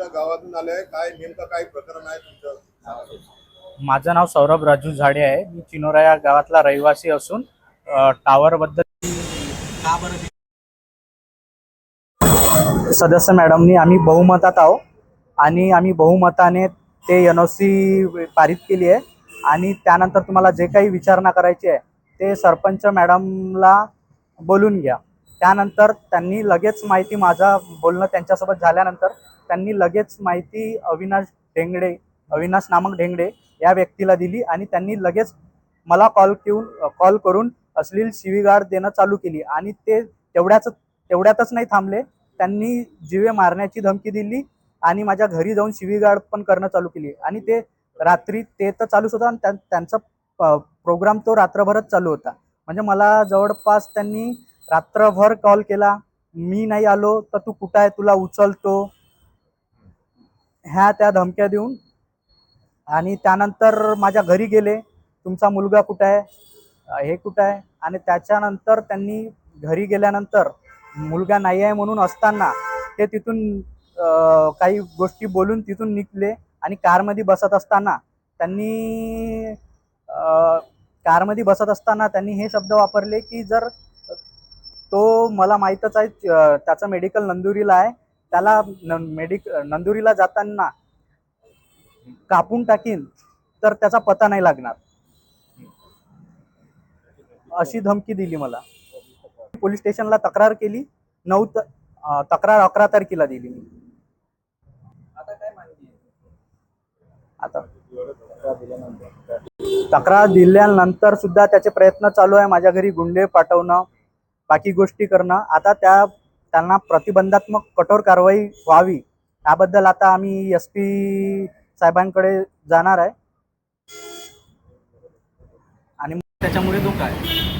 कुठल्या गावातून आले काय नेमकं काय प्रकरण आहे तुमचं? माझं नाव सौरभ राजू झाडे आहे. मी चिनोरा या गावातला रहिवासी असून टावर बद्दल सदस्य मॅडमनी आम्ही बहुमतात आहो. आणि आम्ही बहुमताने ते एन ओ सी पारित केली आहे. आणि त्यानंतर तुम्हाला जे काही विचारणा करायची आहे ते सरपंच मॅडमला बोलून घ्या. त्यानंतर त्यांनी लगेच माहिती माझा बोलणं त्यांच्यासोबत झाल्यानंतर त्यांनी लगेच माहिती अविनाश ढेंगडे अविनाश नामक ढेंगडे या व्यक्तीला दिली आणि त्यांनी लगेच मला कॉल घेऊन कॉल करून अश्लील शिवीगाळ देणं चालू केली. आणि ते तेवढ्याच तेवढ्यातच नाही थांबले. त्यांनी जीवे मारण्याची धमकी दिली आणि माझ्या घरी जाऊन शिवीगाळ पण करणं चालू केली. आणि ते रात्री ते तर चालूच होतं आणि त्यां- त्यांचा प्रोग्राम तो रात्रभरच चालू होता. म्हणजे मला जवळपास त्यांनी रात्रभर कॉल केला. मी नाही आलो तर तू कुठं आहे? तुला उचलतो. ह्या त्या धमक्या देऊन. आणि त्यानंतर माझ्या घरी गेले. तुमचा मुलगा कुठं आहे? हे कुठं आहे? आणि त्याच्यानंतर त्यांनी घरी गेल्यानंतर मुलगा नाही आहे म्हणून असताना ते तिथून काही गोष्टी बोलून तिथून निघले आणि कारमध्ये बसत असताना त्यांनी कारमध्ये बसत असताना त्यांनी हे शब्द वापरले की जर मला माहीतच आहे त्याचा त्याचं मेडिकल नंदुरीला आहे. त्याला मेडिक नंदुरीला जाताना कापून टाकीन तर त्याचा पता नाही लागणार. अशी धमकी दिली मला. पोलीस स्टेशनला तक्रार केली नऊ तक्रार अकरा तारखेला दिली मी. आता. तक्रार दिल्यानंतर सुद्धा त्याचे प्रयत्न चालू आहे. माझ्या घरी गुंडे पाठवणं बाकी गोष्टी करणं. आता त्या त्यांना प्रतिबंधात्मक कठोर कारवाई व्हावी याबद्दल आता आम्ही एस पी साहेबांकडे जाणार आहे. आणि त्याच्यामुळे धोका आहे